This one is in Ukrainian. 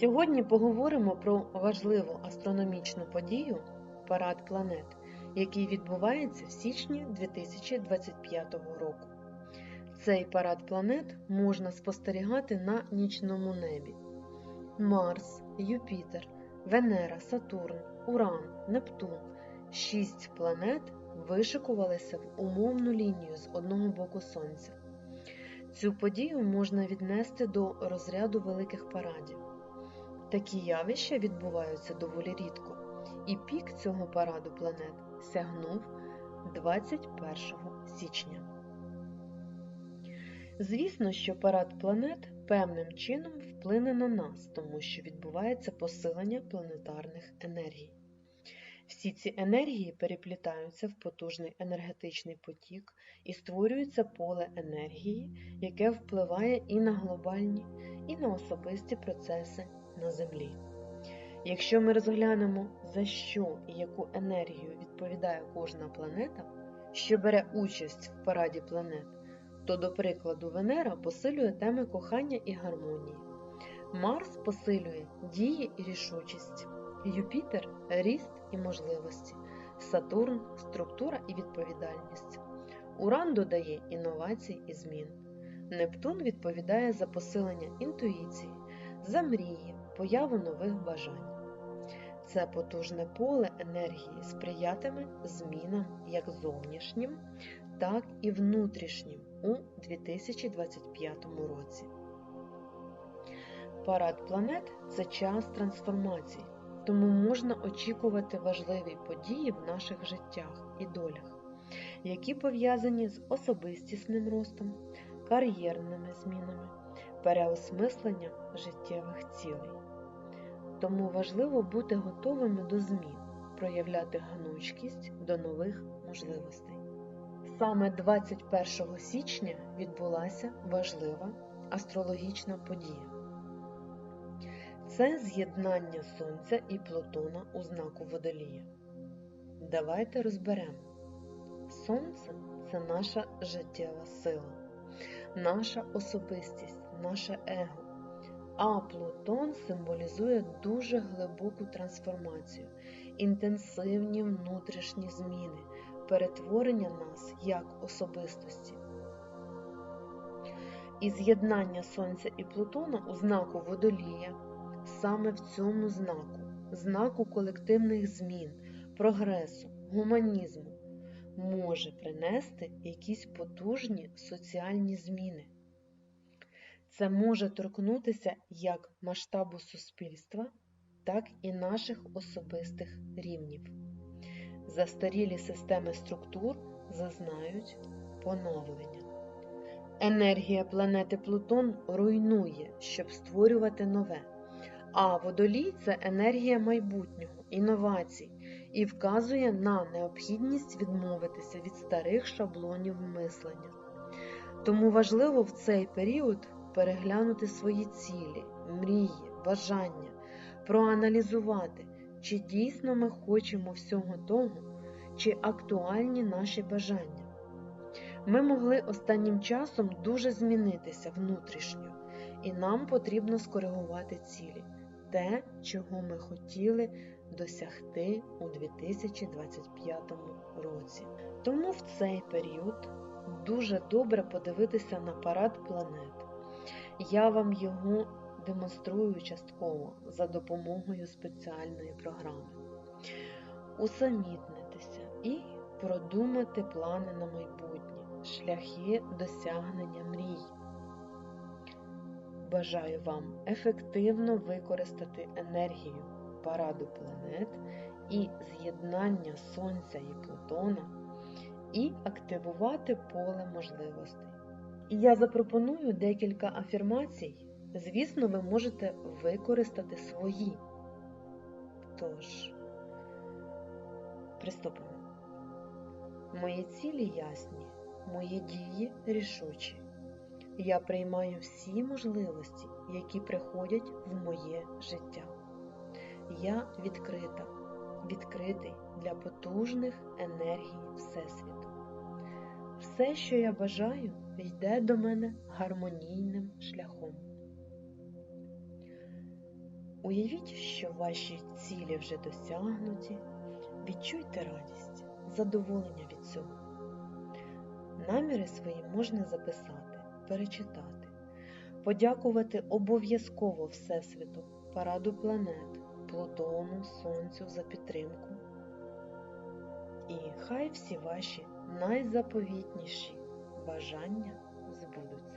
Сьогодні поговоримо про важливу астрономічну подію Парад планет, який відбувається в січні 2025 року. Цей парад планет можна спостерігати на нічному небі. Марс, Юпітер, Венера, Сатурн, Уран, Нептун шість планет вишикувалися в умовну лінію з одного боку Сонця. Цю подію можна віднести до розряду великих парадів. Такі явища відбуваються доволі рідко, і пік цього параду планет сягнув 21 січня. Звісно, що парад планет певним чином вплине на нас, тому що відбувається посилення планетарних енергій. Всі ці енергії переплітаються в потужний енергетичний потік і створюється поле енергії, яке впливає і на глобальні, і на особисті процеси на Землі. Якщо ми розглянемо, за що і яку енергію відповідає кожна планета, що бере участь в параді планет, то, до прикладу, Венера посилює теми кохання і гармонії, Марс посилює дії і рішучість, Юпітер ріст і можливості, Сатурн структура і відповідальність, Уран додає інновацій і змін. Нептун відповідає за посилення інтуїції, за мрії, появу нових бажань. Це потужне поле енергії сприятиме змінам як зовнішнім, так і внутрішнім у 2025 році. Парад планет це час трансформацій, тому можна очікувати важливі події в наших життях і долях, які пов'язані з особистісним ростом, кар'єрними змінами, переосмисленням життєвих цілей. Тому важливо бути готовими до змін, проявляти гнучкість до нових можливостей. Саме 21 січня відбулася важлива астрологічна подія. Це з'єднання Сонця і Плутона у знаку Водолія. Давайте розберемо. Сонце це наша життєва сила, наша особистість, наше его. А Плутон символізує дуже глибоку трансформацію, інтенсивні внутрішні зміни, перетворення нас як особистості. І з'єднання Сонця і Плутона у знаку Водолія саме в цьому знаку, знаку колективних змін, прогресу, гуманізму, може принести якісь потужні соціальні зміни. Це може торкнутися як масштабу суспільства, так і наших особистих рівнів. Застарілі системи структур зазнають поновлення. Енергія планети Плутон руйнує, щоб створювати нове. А водолій це енергія майбутнього, інновацій і вказує на необхідність відмовитися від старих шаблонів мислення. Тому важливо в цей період переглянути свої цілі, мрії, бажання, проаналізувати, чи дійсно ми хочемо всього того, чи актуальні наші бажання. Ми могли останнім часом дуже змінитися внутрішньо, і нам потрібно скоригувати цілі, те, чого ми хотіли досягти у 2025 році. Тому в цей період дуже добре подивитися на парад планет. Я вам його демонструю частково за допомогою спеціальної програми. Усамітнитися і продумати плани на майбутнє, шляхи досягнення мрій. Бажаю вам ефективно використати енергію параду планет і з'єднання Сонця і Плутона і активувати поле можливостей. Я запропоную декілька афірмацій. Звісно, ви можете використати свої. Тож, приступимо. Мої цілі ясні, мої дії рішучі. Я приймаю всі можливості, які приходять в моє життя. Я відкрита, відкритий для потужних енергій Всесвіту. Все, що я бажаю, йде до мене гармонійним шляхом. Уявіть, що ваші цілі вже досягнуті. Відчуйте радість, задоволення від цього. Наміри свої можна записати, перечитати, подякувати обов'язково Всесвіту, параду планет, Плутону, Сонцю за підтримку. І хай всі ваші найзаповітніші бажання збудуться.